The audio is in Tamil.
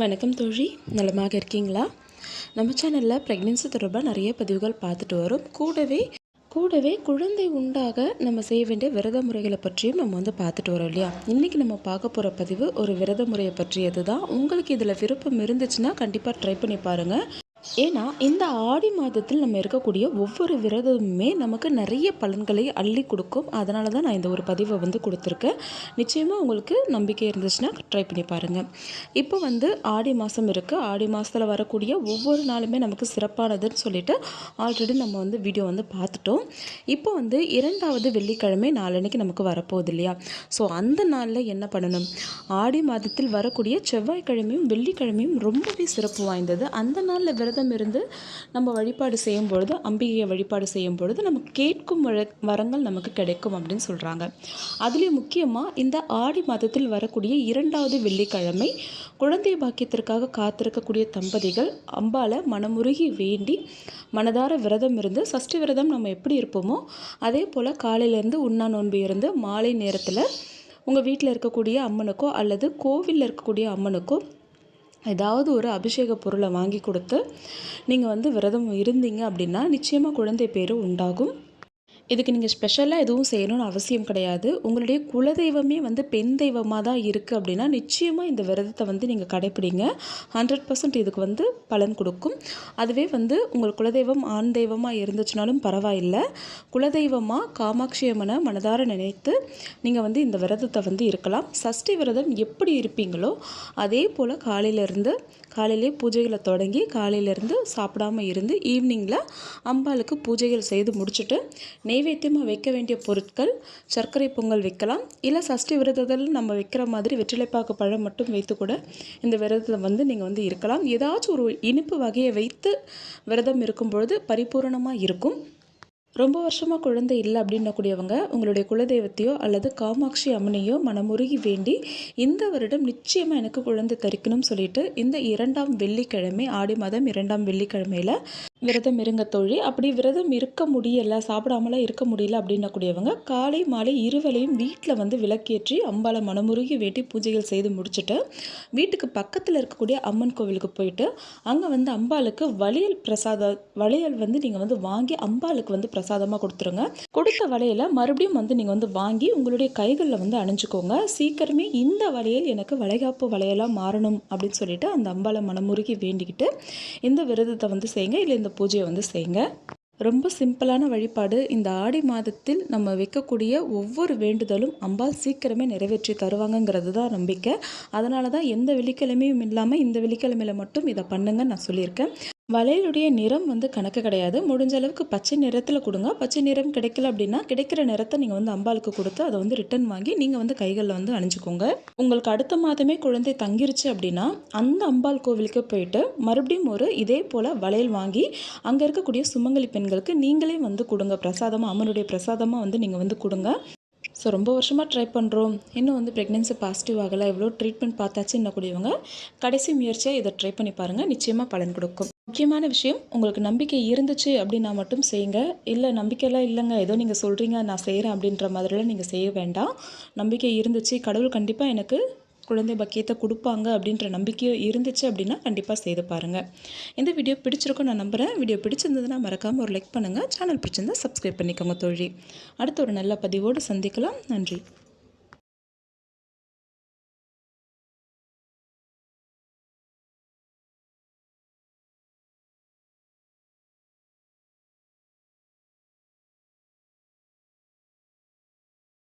வணக்கம் தோழி. நலமாக இருக்கீங்களா? நம்ம சேனலில் ப்ரெக்னென்சி தொடர்பாக நிறைய பதிவுகள் பார்த்துட்டு வரும். கூடவே கூடவே குழந்தை உண்டாக நம்ம செய்ய வேண்டிய விரத முறைகளை பற்றியும் நம்ம வந்து பார்த்துட்டு வரோம் இல்லையா? இன்றைக்கி நம்ம பார்க்க போகிற பதிவு ஒரு விரத முறையை பற்றியது தான் உங்களுக்கு இதில் விருப்பம் இருந்துச்சுன்னா கண்டிப்பாக ட்ரை பண்ணி பாருங்கள் ஏன்னா இந்த ஆடி மாதத்தில் நம்ம இருக்கக்கூடிய ஒவ்வொரு விரதமுமே நமக்கு நிறைய பலன்களை அள்ளி கொடுக்கும். அதனால தான் நான் இந்த ஒரு பதிவை வந்து கொடுத்துருக்கேன். நிச்சயமாக உங்களுக்கு நம்பிக்கை இருந்துச்சுன்னா ட்ரை பண்ணி பாருங்கள் இப்போ வந்து ஆடி மாதம் இருக்குது ஆடி மாதத்தில் வரக்கூடிய ஒவ்வொரு நாளுமே நமக்கு சிறப்பானதுன்னு சொல்லிட்டு ஆல்ரெடி நம்ம வந்து வீடியோ வந்து பார்த்துட்டோம். இப்போ வந்து இரண்டாவது வெள்ளிக்கிழமை நாளன்னைக்கு நமக்கு வரப்போகுது இல்லையா? ஸோ அந்த நாளில் என்ன பண்ணணும்? ஆடி மாதத்தில் வரக்கூடிய செவ்வாய்க்கிழமையும் வெள்ளிக்கிழமையும் ரொம்பவே சிறப்பு வாய்ந்தது. அந்த நாளில் விரதம் விரதம் இருந்து நம்ம வழிபாடு செய்யும் பொழுது அம்பிகையை வழிபாடு செய்யும் பொழுது நமக்கு கேட்கும் வர வரங்கள் நமக்கு கிடைக்கும் அப்படின்னு சொல்கிறாங்க அதுலேயும் முக்கியமாக இந்த ஆடி மாதத்தில் வரக்கூடிய இரண்டாவது வெள்ளிக்கிழமை குழந்தை பாக்கியத்திற்காக காத்திருக்கக்கூடிய தம்பதிகள் அம்பால மனமுருகி வேண்டி மனதார விரதம் இருந்து சஷ்டி விரதம் நம்ம எப்படி இருப்போமோ அதே போல் காலையிலேருந்து உண்ணா நோன்பு இருந்து மாலை நேரத்தில் உங்கள் வீட்டில் இருக்கக்கூடிய அம்மனுக்கோ அல்லது கோவிலில் இருக்கக்கூடிய அம்மனுக்கோ ஏதாவது ஒரு அபிஷேக பொருளை வாங்கி கொடுத்து நீங்கள் வந்து விரதம் இருந்தீங்க அப்படின்னா நிச்சயமாக குழந்தை பேர் உண்டாகும். இதுக்கு நீங்கள் ஸ்பெஷலாக எதுவும் செய்யணும்னு அவசியம் கிடையாது. உங்களுடைய குலதெய்வமே வந்து பெண் தெய்வமாக தான் இருக்குது அப்படின்னா நிச்சயமாக இந்த விரதத்தை வந்து நீங்கள் கடைப்பிடிங்க. ஹண்ட்ரட் பர்சன்ட் இதுக்கு வந்து பலன் கொடுக்கும். அதுவே வந்து உங்கள் குலதெய்வம் ஆண் தெய்வமாக இருந்துச்சுனாலும் பரவாயில்லை. குலதெய்வமாக காமாட்சி அம்மனை மனதார நினைத்து நீங்கள் வந்து இந்த விரதத்தை வந்து இருக்கலாம். சஷ்டி விரதம் எப்படி இருப்பீங்களோ அதே போல் காலையிலேருந்து காலையிலே பூஜைகளை தொடங்கி காலையிலேருந்து சாப்பிடாம இருந்து ஈவினிங்கில் அம்பாளுக்கு பூஜைகள் செய்து முடிச்சுட்டு நெய்வேத்தியமாக வைக்க வேண்டிய பொருட்கள் சர்க்கரை பொங்கல் வைக்கலாம். இல்லை சஷ்டி விரதத்தில் நம்ம வைக்கிற மாதிரி வெற்றிலைப்பாக்கு பழம் மட்டும் வைத்து கூட இந்த விரதத்தில் வந்து நீங்கள் வந்து இருக்கலாம். ஏதாச்சும் ஒரு இனிப்பு வகையை வைத்து விரதம் இருக்கும் பொழுது பரிபூரணமாக இருக்கும். ரொம்ப வருஷமாக குழந்தை இல்லை அப்படின்னக்கூடியவங்க உங்களுடைய குலதெய்வத்தையோ அல்லது காமாட்சி அம்மனையோ மனமுருகி வேண்டி இந்த வருடம் நிச்சயமாக எனக்கு குழந்தை தரிக்கணும்னு சொல்லிட்டு இந்த இரண்டாம் வெள்ளிக்கிழமை ஆடி மாதம் இரண்டாம் வெள்ளிக்கிழமையில் விரதம் இருங்க தோழி. அப்படி விரதம் இருக்க முடியலை சாப்பிடாமலாம் இருக்க முடியல அப்படின்னக்கூடியவங்க காலை மாலை இருவலையும் வீட்டில் வந்து விளக்கேற்றி அம்பாலை மனமுருகி வேட்டி பூஜைகள் செய்து முடிச்சுட்டு வீட்டுக்கு பக்கத்தில் இருக்கக்கூடிய அம்மன் கோவிலுக்கு போயிட்டு அங்கே வந்து அம்பாளுக்கு வளையல் பிரசாத வளையல் வந்து நீங்கள் வந்து வாங்கி அம்பாளுக்கு வந்து பிரசாதமாக கொடுத்துருங்க. கொடுத்த வளையலை மறுபடியும் வந்து நீங்கள் வந்து வாங்கி உங்களுடைய கைகளில் வந்து அணிஞ்சுக்கோங்க. சீக்கிரமே இந்த வளையல் எனக்கு வளைகாப்பு வளையலாக மாறணும் அப்படின்னு சொல்லிட்டு அந்த அம்பாலை மனமுருகி வேண்டிக்கிட்டு இந்த விரதத்தை வந்து செய்யுங்க. இல்லை இந்த பூஜையை வந்து செய்யுங்க. ரொம்ப சிம்பிளான வழிபாடு. இந்த ஆடி மாதத்தில் நம்ம வைக்கக்கூடிய ஒவ்வொரு வேண்டுதலும் அம்பாள் சீக்கிரமே நிறைவேற்றி தருவாங்கங்கிறது தான் நம்பிக்கை. அதனால தான் எந்த வெள்ளிக்கிழமையும் இல்லாமல் இந்த வெள்ளிக்கிழமையில மட்டும் இதை பண்ணுங்கன்னு நான் சொல்லியிருக்கேன். வளையலுடைய நிறம் வந்து கணக்கு கிடையாது. முடிஞ்ச அளவுக்கு பச்சை நிறத்தில் கொடுங்க. பச்சை நிறம் கிடைக்கல அப்படின்னா கிடைக்கிற நிறத்தை நீங்கள் வந்து அம்பாளுக்கு கொடுத்து அதை வந்து ரிட்டன் வாங்கி நீங்கள் வந்து கைகளில் வந்து அணிஞ்சுக்கோங்க. உங்களுக்கு அடுத்த மாதமே குழந்தை தங்கிருச்சு அப்படின்னா அந்த அம்பாள் கோவிலுக்கு போயிட்டு மறுபடியும் ஒரு இதே போல் வளையல் வாங்கி அங்கே இருக்கக்கூடிய சுமங்கலி பெண்களுக்கு நீங்களே வந்து கொடுங்க. பிரசாதமாக அம்மனுடைய பிரசாதமாக வந்து நீங்கள் வந்து கொடுங்க. ஸோ ரொம்ப வருஷமாக ட்ரை பண்ணுறோம் இன்னும் வந்து ப்ரெக்னென்சி பாசிட்டிவ் ஆகலை. எவ்வளோ ட்ரீட்மெண்ட் பார்த்தாச்சு என்னக்கூடியவங்க கடைசி முயற்சியாக இதை ட்ரை பண்ணி பாருங்கள் நிச்சயமாக பலன் கொடுக்கும். முக்கியமான விஷயம் உங்களுக்கு நம்பிக்கை இருந்துச்சு அப்படின்னா மட்டும் செய்யுங்க. இல்லை நம்பிக்கையெல்லாம் இல்லைங்க. ஏதோ நீங்கள் சொல்கிறீங்க நான் செய்கிறேன் அப்படின்ற மாதிரிலாம் நீங்கள் செய்ய வேண்டாம். நம்பிக்கை இருந்துச்சு கடவுள் கண்டிப்பாக எனக்கு குழந்தை பக்கியத்தை கொடுப்பாங்க அப்படின்ற நம்பிக்கையும் இருந்துச்சு அப்படின்னா கண்டிப்பாக செய்து பாருங்கள் இந்த வீடியோ பிடிச்சிருக்கும் நான் நம்புகிறேன் வீடியோ பிடிச்சிருந்ததுன்னா மறக்காமல் ஒரு லைக் பண்ணுங்கள் சேனல் பிடிச்சிருந்தா சப்ஸ்கிரைப் பண்ணிக்கோங்க தோழி. அடுத்த ஒரு நல்ல பதிவோடு சந்திக்கலாம். நன்றி.